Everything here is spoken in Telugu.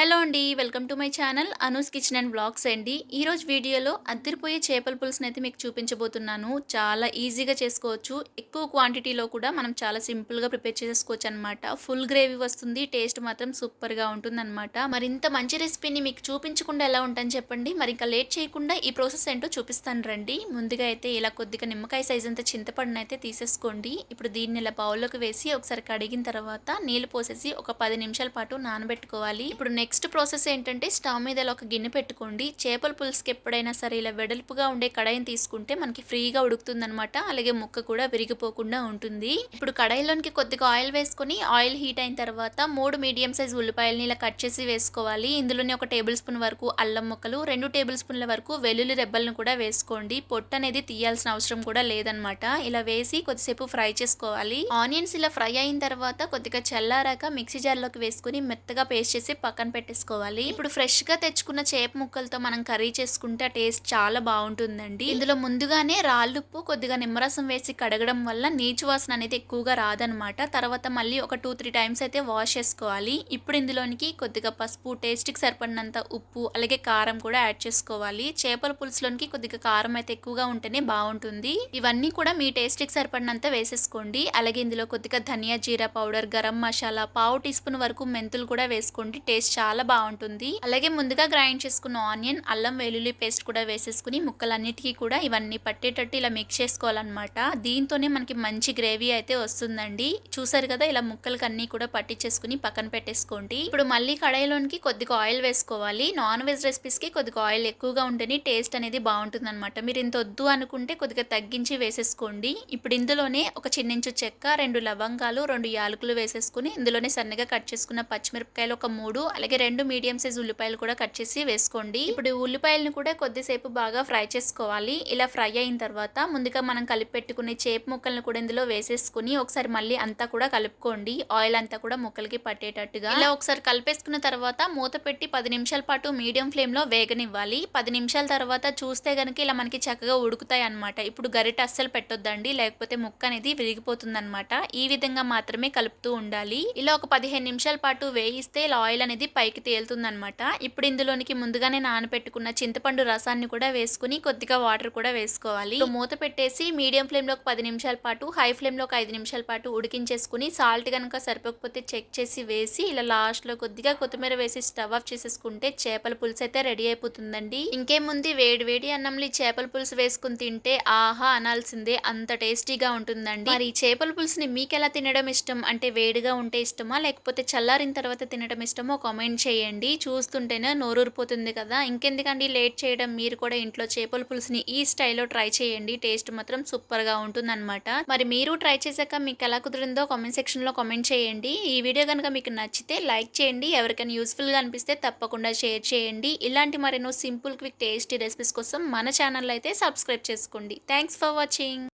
హలో అండి welcome to my channel Anu's kitchen and blogs అండి. ఈరోజు వీడియోలో అద్దరిపోయే చేపల పులుసుని అయితే మీకు చూపించబోతున్నాను. చాలా ఈజీగా చేసుకోవచ్చు. ఎక్కువ క్వాంటిటీలో కూడా మనం చాలా సింపుల్గా ప్రిపేర్ చేసుకోవచ్చు అనమాట ఫుల్ గ్రేవీ వస్తుంది టేస్ట్ మాత్రం సూపర్గా ఉంటుందన్నమాట. మరి ఇంత మంచి రెసిపీని మీకు చూపించకుండా ఎలా ఉంటాను చెప్పండి. మరి ఇంకా లేట్ చేయకుండా ఈ ప్రాసెస్ ఏంటో చూపిస్తాను రండి. ముందుగా అయితే ఇలా కొద్దిగా నిమ్మకాయ సైజ్ అంత చింతపండును అయితే తీసేసుకోండి. ఇప్పుడు దీన్ని ఇలా బౌల్లోకి వేసి ఒకసారి కడిగిన తర్వాత నీళ్ళు పోసేసి ఒక పది నిమిషాల పాటు నానబెట్టుకోవాలి. ఇప్పుడు నెక్స్ట్ నెక్స్ట్ ప్రాసెస్ ఏంటంటే స్టవ్ మీద ఇలా ఒక గిన్నె పెట్టుకోండి. చేపల పులుసుకి ఎప్పుడైనా సరే ఇలా వెడల్పుగా ఉండే కడాయిని తీసుకుంటే మనకి ఫ్రీగా ఉడుకుతుందనమాట అలాగే ముక్క కూడా విరిగిపోకుండా ఉంటుంది. ఇప్పుడు కడాయిలోనికి కొద్దిగా ఆయిల్ వేసుకొని ఆయిల్ హీట్ అయిన తర్వాత మూడు మీడియం సైజ్ ఉల్లిపాయలని ఇలా కట్ చేసి వేసుకోవాలి. ఇందులోనే ఒక టేబుల్ స్పూన్ వరకు అల్లం ముక్కలు రెండు టేబుల్ స్పూన్ల వరకు వెల్లుల్లి రెబ్బలను కూడా వేసుకోండి. పొట్టు అనేది తీయాల్సిన అవసరం కూడా లేదనమాట ఇలా వేసి కొద్దిసేపు ఫ్రై చేసుకోవాలి. ఆనియన్స్ ఇలా ఫ్రై అయిన తర్వాత కొద్దిగా చల్లారాక మిక్సీ జార్లోకి వేసుకుని మెత్తగా పేస్ట్ చేసి పక్కన పెట్టేసుకోవాలి. ఇప్పుడు ఫ్రెష్గా తెచ్చుకున్న చేప ముక్కలతో మనం కర్రీ చేసుకుంటే ఆ టేస్ట్ చాలా బాగుంటుందండి. ఇందులో ముందుగానే రాళ్ళుప్పు కొద్దిగా నిమ్మరసం వేసి కడగడం వల్ల నీచు వాసన అనేది ఎక్కువగా రాదనమాట. తర్వాత మళ్ళీ ఒక టూ త్రీ టైమ్స్ అయితే వాష్ చేసుకోవాలి. ఇప్పుడు ఇందులోనికి కొద్దిగా పసుపు టేస్ట్కి సరిపడినంత ఉప్పు అలాగే కారం కూడా యాడ్ చేసుకోవాలి. చేపల పులుసులోనికి కొద్దిగా కారం అయితే ఎక్కువగా ఉంటేనే బాగుంటుంది. ఇవన్నీ కూడా మీ టేస్ట్కి సరిపడినంత వేసేసుకోండి. అలాగే ఇందులో కొద్దిగా ధనియా జీరా పౌడర్ గరం మసాలా పావు టీ స్పూన్ వరకు మెంతులు కూడా వేసుకోండి. టేస్ట్ చాలా బాగుంటుంది. అలాగే ముందుగా గ్రైండ్ చేసుకున్న ఆనియన్ అల్లం వెల్లుల్లి పేస్ట్ కూడా వేసేసుకుని ముక్కలన్నిటికీ కూడా ఇవన్నీ పట్టేటట్టు ఇలా మిక్స్ చేసుకోవాలన్నమాట. దీంతోనే మనకి మంచి గ్రేవీ అయితే వస్తుందండి. చూసారు కదా ఇలా ముక్కలకి అన్ని కూడా పట్టించేసుకుని పక్కన పెట్టేసుకోండి. ఇప్పుడు మళ్ళీ కడాయిలోనికి కొద్దిగా ఆయిల్ వేసుకోవాలి. నాన్ వెజ్ రెసిపీస్కి కొద్దిగా ఆయిల్ ఎక్కువగా ఉంటేనే టేస్ట్ అనేది బాగుంటుంది అనమాట మీరు ఇంత వద్దు అనుకుంటే కొద్దిగా తగ్గించి వేసేసుకోండి. ఇప్పుడు ఇందులోనే ఒక చిన్నించు చెక్క రెండు లవంగాలు రెండు యాలకులు వేసేసుకుని ఇందులోనే సన్నగా కట్ చేసుకున్న పచ్చిమిరపకాయలు ఒక మూడు అలాగే రెండు మీడియం సైజ్ ఉల్లిపాయలు కూడా కట్ చేసి వేసుకోండి. ఇప్పుడు ఉల్లిపాయలను కూడా కొద్దిసేపు బాగా ఫ్రై చేసుకోవాలి. ఇలా ఫ్రై అయిన తర్వాత ముందుగా మనం కలిపి పెట్టుకునే చేప ముక్కలను కూడా ఇందులో వేసేసుకుని ఒకసారి మళ్ళీ అంతా కూడా కలుపుకోండి. ఆయిల్ అంతా కూడా ముక్కలకి పట్టేటట్టుగా. ఇలా ఒకసారి కలిపేసుకున్న తర్వాత మూత పెట్టి పది నిమిషాల పాటు మీడియం ఫ్లేమ్లో వేగనివ్వాలి. పది నిమిషాల తర్వాత చూస్తే గనక ఇలా మనకి చక్కగా ఉడుకుతాయి అనమాట ఇప్పుడు గరిట అస్సలు పెట్టొద్దండి. లేకపోతే ముక్క అనేది విరిగిపోతుంది అనమాట ఈ విధంగా మాత్రమే కలుపుతూ ఉండాలి. ఇలా ఒక పదిహేను నిమిషాల పాటు వేయిస్తే ఇలా ఆయిల్ అనేది పైకి తేలుతుందనమాట ఇప్పుడు ఇందులోనికి ముందుగానే నానబెట్టుకున్న చింతపండు రసాన్ని కూడా వేసుకుని కొద్దిగా వాటర్ కూడా వేసుకోవాలి. మూత పెట్టేసి మీడియం ఫ్లేమ్లో ఒక పది నిమిషాల పాటు హై ఫ్లేమ్లో ఒక ఐదు నిమిషాల పాటు ఉడికించేసుకుని సాల్ట్ కనుక సరిపోకపోతే చెక్ చేసి వేసి ఇలా లాస్ట్లో కొద్దిగా కొత్తిమీర వేసి స్టవ్ ఆఫ్ చేసేసుకుంటే చేపల పులుసు అయితే రెడీ అయిపోతుందండి. ఇంకేముంది వేడి వేడి అన్నంలో ఈ చేపల పులుసు వేసుకుని తింటే ఆహా అనాల్సిందే. అంత టేస్టీగా ఉంటుందండి. మరి ఈ చేపల పులుసుని మీకు ఎలా తినడం ఇష్టం? అంటే వేడిగా ఉంటే ఇష్టమా? లేకపోతే చల్లారిన తర్వాత తినడం ఇష్టమో? కామెంట్ చేయండి. చూస్తుంటేనే నోరూరిపోతుంది కదా. ఇంకెందుకండి లేట్ చేయడం? మీరు కూడా ఇంట్లో చేపల పులుసుని ఈ స్టైల్లో ట్రై చేయండి. టేస్ట్ మాత్రం సూపర్గా ఉంటుందన్నమాట. మరి మీరు ట్రై చేశాక మీకు ఎలా కుదిరిందో కామెంట్ సెక్షన్లో కామెంట్ చేయండి. ఈ వీడియో కనుక మీకు నచ్చితే లైక్ చేయండి. ఎవరికైనా యూస్ఫుల్గా అనిపిస్తే తప్పకుండా షేర్ చేయండి. ఇలాంటి మరెన్నో సింపుల్ క్విక్ టేస్టీ రెసిపీస్ కోసం మన ఛానల్ అయితే సబ్స్క్రైబ్ చేసుకోండి. Thanks for watching.